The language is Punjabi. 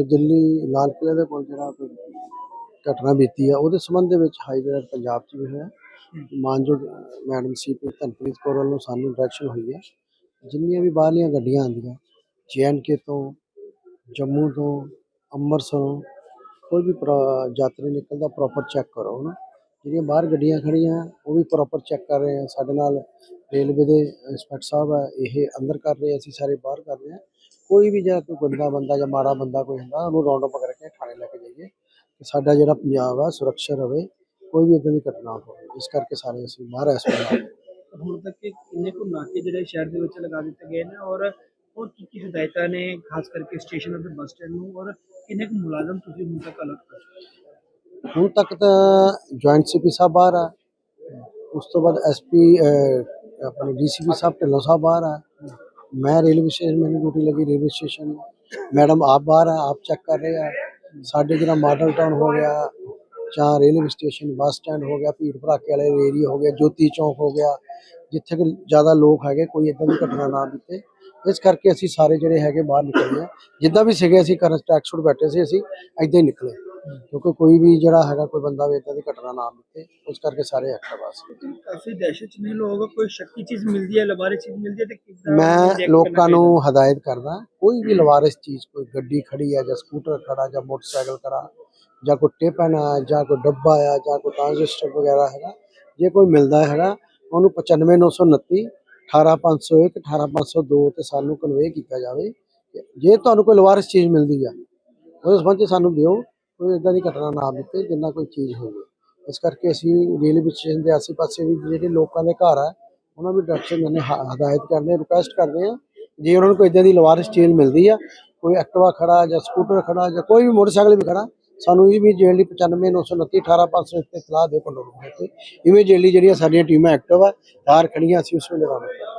ਜੋ ਦਿੱਲੀ ਲਾਲ ਕਿਲ੍ਹੇ ਦੇ ਕੋਲ ਜਿਹੜਾ ਕੋਈ ਘਟਨਾ ਬੀਤੀ ਆ ਉਹਦੇ ਸੰਬੰਧ ਦੇ ਵਿੱਚ ਹਾਈ ਅਲਰਟ ਪੰਜਾਬ 'ਚ ਵੀ ਹੋਇਆ। ਮਾਨਯੋਗ ਮੈਡਮ ਸੀਪੀ ਧਨਪ੍ਰੀਤ ਕੌਰ ਵੱਲੋਂ ਸਾਨੂੰ ਡਾਇਰੈਕਸ਼ਨ ਹੋਈ ਹੈ ਜਿੰਨੀਆਂ ਵੀ ਬਾਹਰਲੀਆਂ ਗੱਡੀਆਂ ਆਉਂਦੀਆਂ ਕੇ ਤੋਂ ਜੰਮੂ ਤੋਂ ਅੰਮ੍ਰਿਤਸਰੋਂ ਕੋਈ ਵੀ ਪ੍ਰ- ਯਾਤਰੀ ਨਿਕਲਦਾ ਪ੍ਰੋਪਰ ਚੈੱਕ ਕਰੋ ਨਾ ਜਿਹੜੀਆਂ ਬਾਹਰ ਗੱਡੀਆਂ ਖੜੀਆਂ ਉਹ ਵੀ ਪ੍ਰੋਪਰ ਚੈੱਕ ਕਰ ਰਹੇ ਆ। ਸਾਡੇ ਨਾਲ ਰੇਲਵੇ ਦੇ ਇੰਸਪੈਕਟਰ ਸਾਹਿਬ ਆ ਇਹ ਅੰਦਰ ਕਰ ਰਹੇ ਆ, ਅਸੀਂ ਸਾਰੇ ਬਾਹਰ ਕਰ ਰਹੇ ਆ। ਕੋਈ ਵੀ ਜਿਹੜਾ ਕੋਈ ਗੰਦਾ ਬੰਦਾ ਜਾਂ ਮਾੜਾ ਬੰਦਾ ਕੋਈ ਹੁੰਦਾ ਉਹਨੂੰ ਰਾਉਂਡ ਅਪ ਕਰਕੇ ਥਾਣੇ ਲੈ ਕੇ ਜਾਈਏ ਕਿ ਸਾਡਾ ਜਿਹੜਾ ਪੰਜਾਬ ਆ ਸੁਰੱਖਿਅਤ ਰਵੇ ਕੋਈ ਵੀ ਇਦਾਂ ਦੀ ਘਟਨਾ ਨਾ ਹੋਵੇ ਇਸ ਕਰਕੇ ਸਾਰੇ ਅਸੀਂ ਬਾਹਰ ਇਸ ਵੇਲੇ ਹੁਣ ਤੱਕ ਕਿ ਕਿੰਨੇ ਕੁ ਨਾਕੇ ਜਿਹੜੇ ਸ਼ਹਿਰ ਦੇ ਵਿੱਚ ਲਗਾ ਦਿੱਤੇ ਗਏ ਨੇ ਔਰ ਉਹ ਕੀ ਕੀ ਹਦਾਇਤਾਂ ਨੇ ਖਾਸ ਕਰਕੇ ਸਟੇਸ਼ਨ ਅਤੇ ਬੱਸ ਸਟੈਂਡ ਨੂੰ ਔਰ ਕਿੰਨੇ ਕੁ ਮੁਲਾਜ਼ਮ ਤੁਸੀਂ ਹੁਣ ਤੱਕ ਅਲਰਟ ਕਰ ਚੁੱਕੇ ਹੋ? ਹੁਣ ਤੱਕ ਤਾਂ ਜੁਆਇੰਟ ਸੀਪੀ ਸਾਹਿਬ ਬਾਹਰ ਆ ਉਸ ਤੋਂ ਬਾਅਦ ਐਸਪੀ ਆਪਣੇ ਡੀਸੀਪੀ ਸਾਹਿਬ ਢਿੱਲੋਂ ਸਾਹਿਬ ਬਾਹਰ ਆ ਮੈਂ ਰੇਲਵੇ ਸਟੇਸ਼ਨ, ਮੈਨੂੰ ਡਿਊਟੀ ਲੱਗੀ ਰੇਲਵੇ ਸਟੇਸ਼ਨ। ਮੈਡਮ, ਆਪ ਬਾਹਰ ਆ, ਆਪ ਚੈੱਕ ਕਰ ਰਹੇ ਆ। ਸਾਡੇ ਜਿਹੜਾ ਮਾਡਲ ਟਾਊਨ ਹੋ ਗਿਆ ਜਾਂ ਰੇਲਵੇ ਸਟੇਸ਼ਨ, ਬੱਸ ਸਟੈਂਡ ਹੋ ਗਿਆ, ਭੀੜ ਭੜਾਕੇ ਵਾਲੇ ਏਰੀਆ ਹੋ ਗਿਆ, ਜੋਤੀ ਚੌਂਕ ਹੋ ਗਿਆ, ਜਿੱਥੇ ਕਿ ਜ਼ਿਆਦਾ ਲੋਕ ਹੈਗੇ, ਕੋਈ ਇਦਾਂ ਦੀ ਘਟਨਾ ਨਾ ਬੀਤੇ। ਇਸ ਕਰਕੇ ਅਸੀਂ ਸਾਰੇ ਜਿਹੜੇ ਹੈਗੇ ਬਾਹਰ ਨਿਕਲੇ ਆ। ਜਿੱਦਾਂ ਵੀ ਸੀਗੇ, ਅਸੀਂ ਘਰਾਂ 'ਚ ਟੈਕਸ ਛੁੱਟ ਬੈਠੇ ਸੀ, ਅਸੀਂ ਇਦਾਂ ਹੀ ਨਿਕਲੇ। ਕਿਉਂਕਿ ਕੋਈ ਵੀ ਜਿਹੜਾ ਹੈਗਾ ਕੋਈ ਬੰਦਾ ਵੀ ਇਦਾਂ ਦੀ ਘਟਨਾ ਨਾ ਬੀਤੇ ਉਸ ਕਰਕੇ ਸਾਰੇ ਐਕਟਿਵ ਆ ਸੀ ਕਾਫੀ ਦਹਿਸ਼ਤ ਚ ਨੇ ਲੋਕ ਕੋਈ ਸ਼ੱਕੀ ਚੀਜ਼ ਮਿਲਦੀ ਹੈ ਲਬਾਰੀ ਚੀਜ਼ ਮਿਲਦੀ ਹੈ ਤੇ ਕਿੱਦਾਂ ਮੈਂ ਲੋਕਾਂ? ਨੂੰ ਹਦਾਇਤ ਕਰਦਾ ਕੋਈ ਵੀ ਲਵਾਰਿਸ ਚੀਜ਼ ਕੋਈ ਗੱਡੀ ਖੜੀ ਹੈ ਜਾਂ ਸਕੂਟਰ ਖੜਾ ਜਾਂ ਮੋਟਰਸਾਈਕਲ ਖੜਾ ਜਾਂ ਕੋਈ ਟਿਫਨ ਆ ਜਾਂ ਕੋਈ ਡੱਬਾ ਆ ਜਾਂ ਕੋਈ ਟ੍ਰਾਂਜ਼ਿਸਟਰ ਵਗੈਰਾ ਹੈਗਾ ਜੇ ਕੋਈ ਮਿਲਦਾ ਹੈਗਾ ਉਹਨੂੰ 95929 18501 18502 ਤੇ ਸਾਨੂੰ ਕਨਵੇ ਕੀਤਾ ਜਾਵੇ ਜੇ ਤੁਹਾਨੂੰ ਕੋਈ ਲਵਾਰਿਸ ਚੀਜ਼ ਮਿਲਦੀ ਆ ਉਹਦੇ ਸੰਬੰਧ ਸਾਨੂੰ ਦਿਓ ਕੋਈ ਇਦਾਂ ਦੀ ਘਟਨਾ ਨਾ ਬੀਤੇ ਜਿੰਨਾ ਕੋਈ ਚੀਜ਼ ਹੋਵੇ। ਇਸ ਕਰਕੇ ਅਸੀਂ ਰੇਲਵੇ ਸਟੇਸ਼ਨ ਦੇ ਆਸ-ਪਾਸੇ ਵੀ ਜਿਹੜੇ ਲੋਕਾਂ ਦੇ ਘਰ ਆ, ਉਹਨਾਂ ਵੀ ਡਾਇਰੈਕਸ਼ਨ ਦਿੰਦੇ ਹਦਾਇਤ ਕਰਦੇ ਰਿਕੁਐਸਟ ਕਰਦੇ ਆ ਜੇ ਉਹਨਾਂ ਨੂੰ ਕੋਈ ਇਦਾਂ ਦੀ ਲਵਾਰਿਸ ਚੀਜ਼ ਮਿਲਦੀ ਆ, ਕੋਈ ਐਕਟਿਵਾ ਖੜਾ ਜਾਂ ਸਕੂਟਰ ਖੜਾ ਜਾਂ ਕੋਈ ਵੀ ਮੋਟਰਸਾਈਕਲ ਵੀ ਖੜਾ, ਸਾਨੂੰ ਇਹ ਵੀ ਜਿਹੜੀ 95929 18500 ਤੇ ਇਤਲਾਹ ਦਿਓ ਕੰਟਰੋਲ ਤੇ ਇਮੀਡੀਏਟਲੀ ਜਿਹੜੀਆਂ ਸਾਡੀਆਂ ਟੀਮਾਂ ਐਕਟਿਵ ਆ, ਬਾਹਰ ਖੜੀਆਂ ਅਸੀਂ ਉਸ ਵੇਲੇ ਰਵਾਨਾ